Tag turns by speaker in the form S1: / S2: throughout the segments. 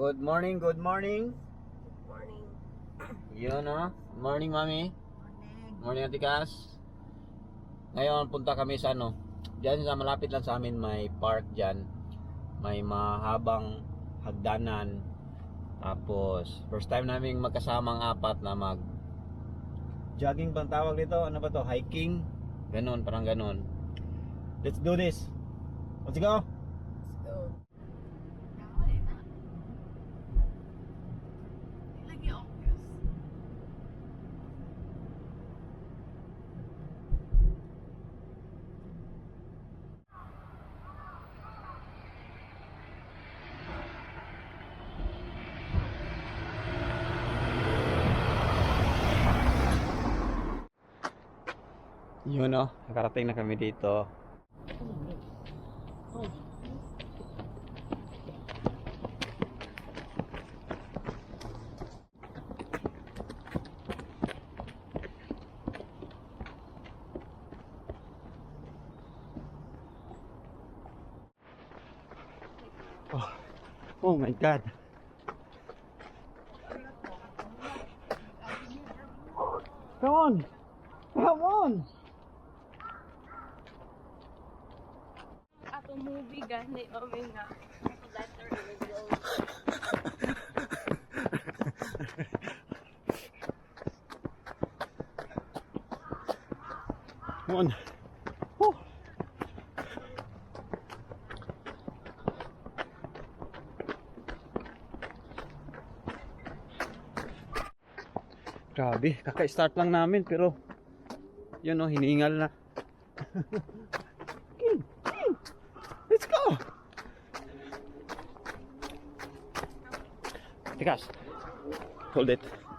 S1: Good morning, good morning.
S2: Morning.
S1: Yun no? Morning, mami.
S2: Morning.
S1: Morning, Ate Cass. Ngayon, punta kami sa ano. Diyan sa malapit lang sa amin may park diyan. May mahabang hagdanan. Tapos, first time namin magkasamang apat na mag jogging bang tawag dito? Ano ba to? Hiking? Ganon, parang ganon. Let's do this. Let's go.
S2: Let's go.
S3: Lagi obvious.
S1: Yun no, nakarating na kami dito. Oh, oh my god. Come on. Come on. Whew. Grabe, kaka-start lang namin pero yun no, hiningal na. Let's go! Tikas, hold it.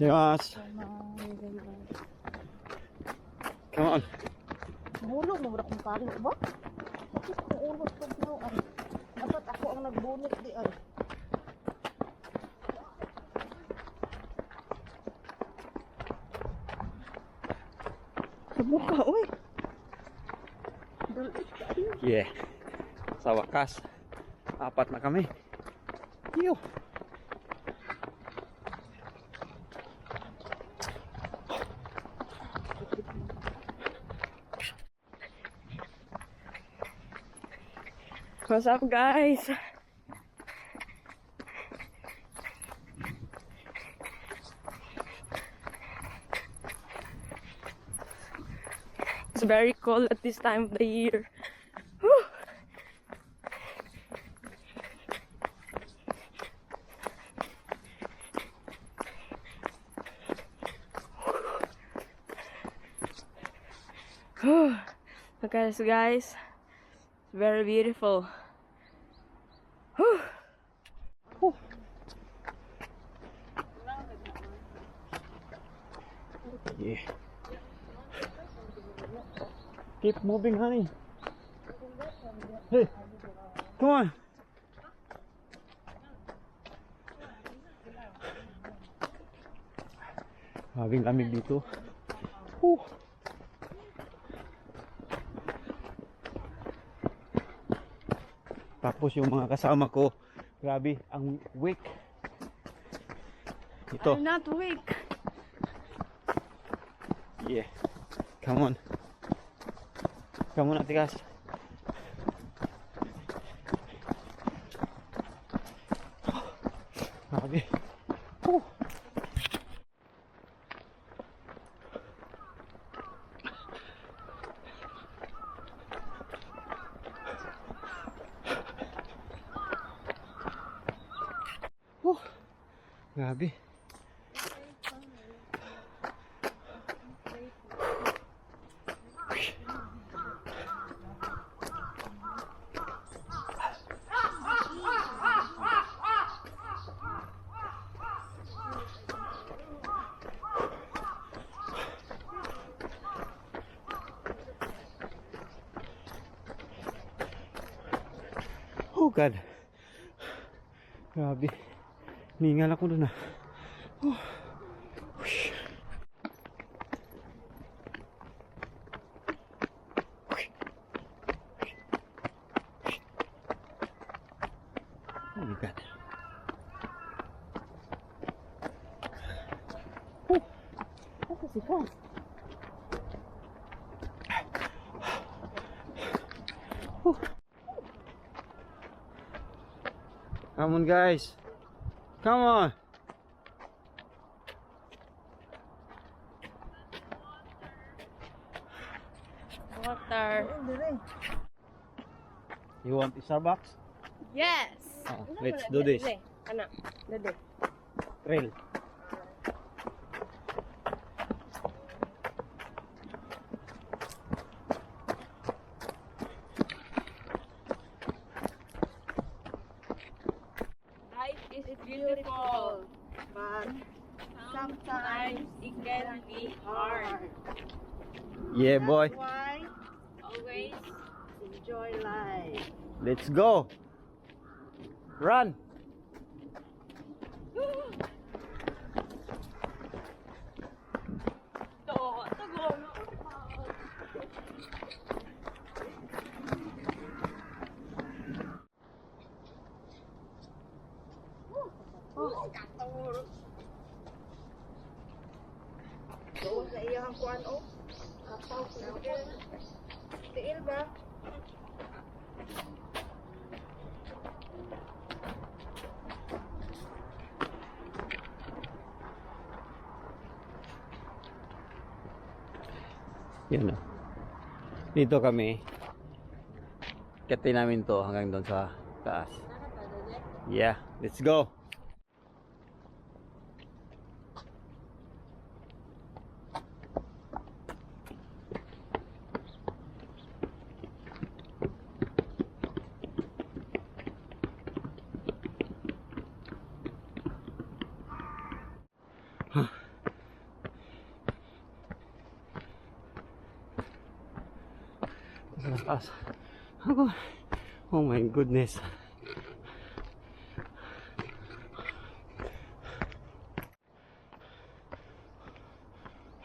S1: Yes. Come on.
S2: Bulog mo mura kong kalo ba? Bakit kung ulot ko na ay? Dapat ako ang nagbunot di ay. Subuka, uy. Dulit kayo.
S1: Yeah. Sa wakas, apat na kami. Yo.
S3: What's up guys? It's very cold at this time of the year. Whew. Look at this guys. It's very beautiful.
S1: Yeah. Keep moving, honey. Hey, come on. Habing lamig dito. Whew. Tapos yung mga kasama ko, grabe, ang weak. Ito.
S3: I'm not weak.
S1: Yeah. Come on. Come on, Ate Cass. Grabe. Oh God. Grabe. Ningal ako dun ah. Oh. Whoosh. Oh my God.
S2: Kas.
S1: Come on guys. Come on.
S3: Water.
S1: You want Starbucks?
S3: Yes.
S1: Oh, let's do this.
S3: Kana. Dede.
S1: Trail. Yeah boy.
S2: Why?
S3: Always
S2: Enjoy life.
S1: Let's go. Run. Yan o. Dito kami. Kati namin to hanggang doon sa taas. Yeah, let's go. Sa taas. Ako. Oh my goodness.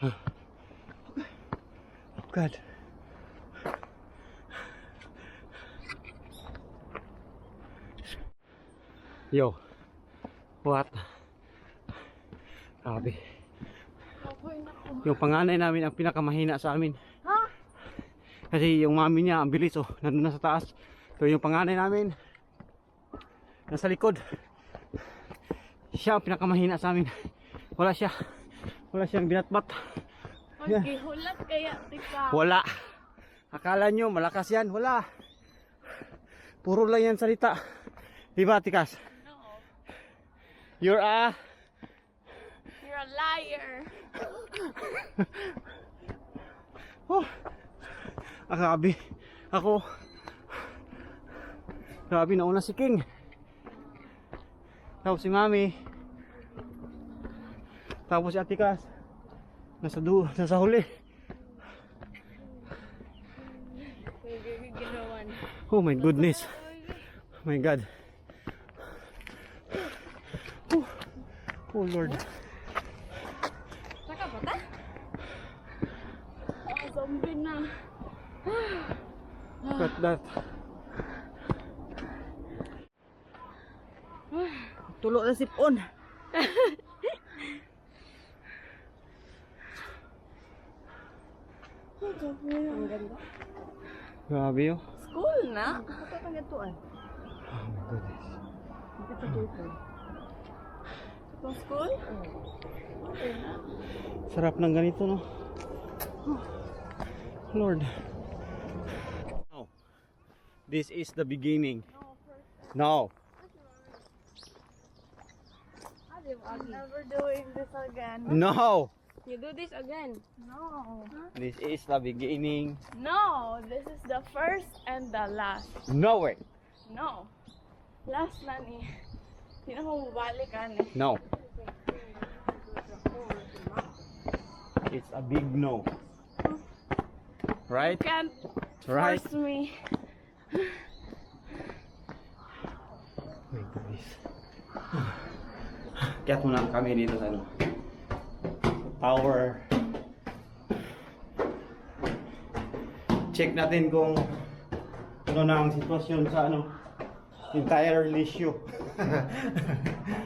S1: Oh God. Yo. What? Grabe. Yung panganay namin ang pinakamahina sa amin. Kasi yung mami niya, ang bilis oh, nandun na sa taas. So yung panganay namin, nasa likod. Siya ang pinakamahina sa amin. Wala siya. Wala siyang binatbat. Yeah.
S3: Maghihulat kaya, tika.
S1: Wala. Akala nyo, malakas yan. Wala. Puro lang yan salita. Diba, Tikas?
S3: No.
S1: You're a...
S3: You're a liar.
S1: Oh. Ah, grabe. Ako. Grabe, nauna si King. Tapos si Mami. Tapos si Atikas. Nasa du, nasa huli. Oh my goodness. my God. Oh, oh Lord.
S3: Saka ba ta? Oh, zombie na.
S1: Look at that.
S2: Tulo na sipon. Ang ganda.
S1: Grabe oh.
S3: School na?
S2: Ito pang ay.
S1: Oh my goodness.
S2: Ito pa dito.
S3: Itong school?
S1: Sarap ng ganito, no? Oh, Lord. No. This is the beginning. No.
S2: I'm never doing this again.
S1: No.
S3: You do this again.
S2: No.
S1: This is the beginning.
S3: No, this is the first and the last.
S1: Nowhere.
S3: No. Last na ni. Hindi na mo mabalik ka.
S1: No. It's a big no. Right?
S3: You can't
S1: Right?
S3: force me. My goodness.
S1: Kaya muna kami dito sa ano. Tower. Check natin kung ano na ang sitwasyon sa ano. Entire issue.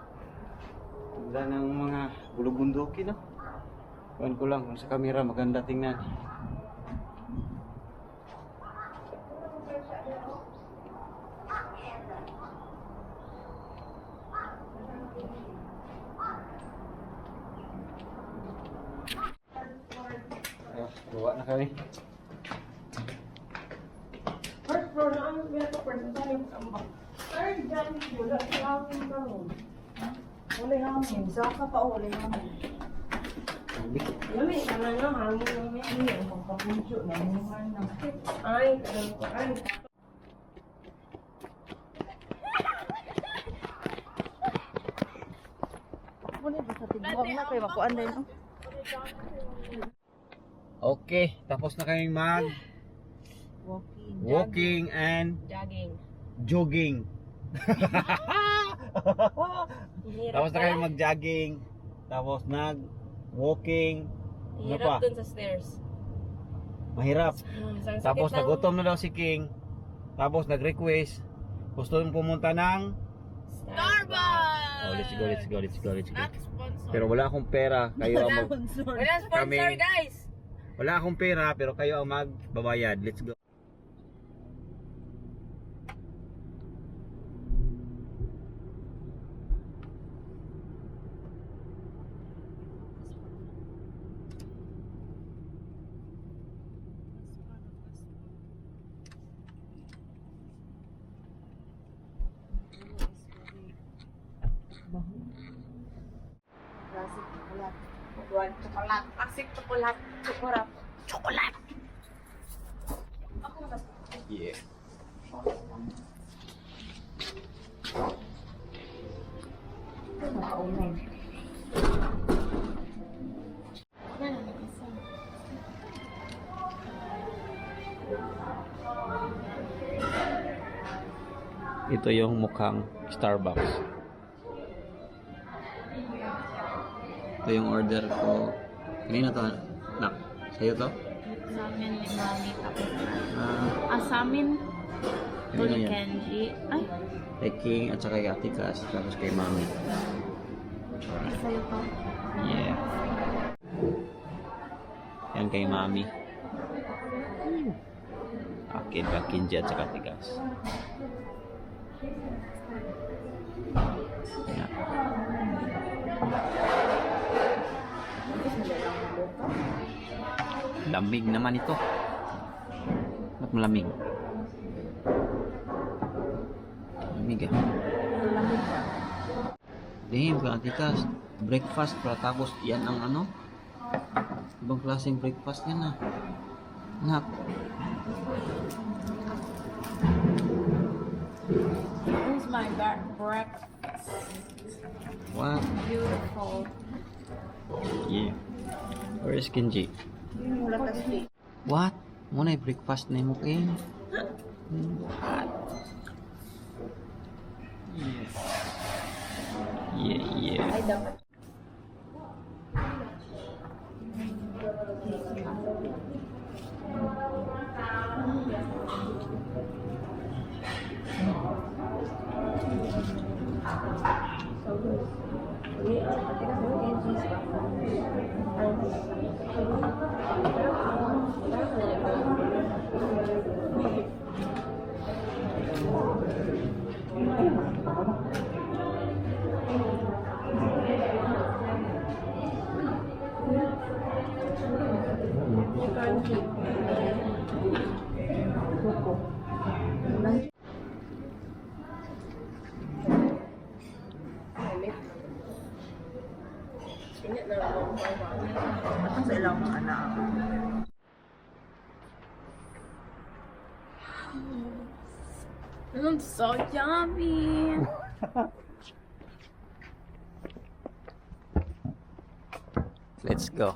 S1: Ganda ng mga bulubunduki, no? Kuhan ko lang kung sa camera maganda tingnan. Gawa na kami.
S2: First floor na ang meron ko first time ang ba. Third dyan wala hangin ka mo. Wala hangin. Saka pa wala hangin. Lami ka na hangin may iya ang pagkapunso na mga na. Ay, kadang ko ay. Sa?
S1: Okay, tapos na kami mag
S2: Walking.
S1: walking and
S3: Jogging.
S1: jogging. Tapos na kami mag-jogging. Tapos nag-walking. Ano pa?
S3: Hirap dun sa stairs.
S1: Mahirap.
S3: Hmm, isang sakit
S1: Tapos
S3: ng-
S1: nagutom na daw si King. Tapos nag-request. Gusto nung pumunta ng...
S3: Starbucks!
S1: Oh, let's go, let's go, let's go, let's go.
S3: Not.
S1: Pero wala akong pera. Kayo ang mag...
S3: Wala sponsor,
S1: Kami-
S3: guys!
S1: Wala akong pera, pero kayo ang magbabayad. Let's go.
S2: Classic chocolate. One chocolate.
S3: Classic chocolate. Chocolate. Chocolate!
S1: Yeah.
S2: Nakaunan.
S1: Ito yung mukhang Starbucks. Ito yung order ko. Kanina to, nak. Sa'yo to?
S4: Sa amin ni Mami tapos
S1: Ah,
S4: ah, sa amin
S1: yan.
S4: Kenji ay
S1: Kay King at saka kay Ate Cass, tapos kay Mami.
S4: sa'yo to
S1: Yeah. Yan kay Mami. Akin ba Kinji at saka Ate Cass. Yan. Lamig naman ito. Ba't malamig? Lamig ah. Damn, Katikas. Breakfast para tapos yan ang ano? Ibang klaseng breakfast yan ah. Nak.
S4: This is my breakfast
S1: What?
S4: beautiful
S1: Yeah. Where is Kenji? What? naik breakfast na mungkin. Yeah, yeah.
S3: So yummy.
S1: Let's go.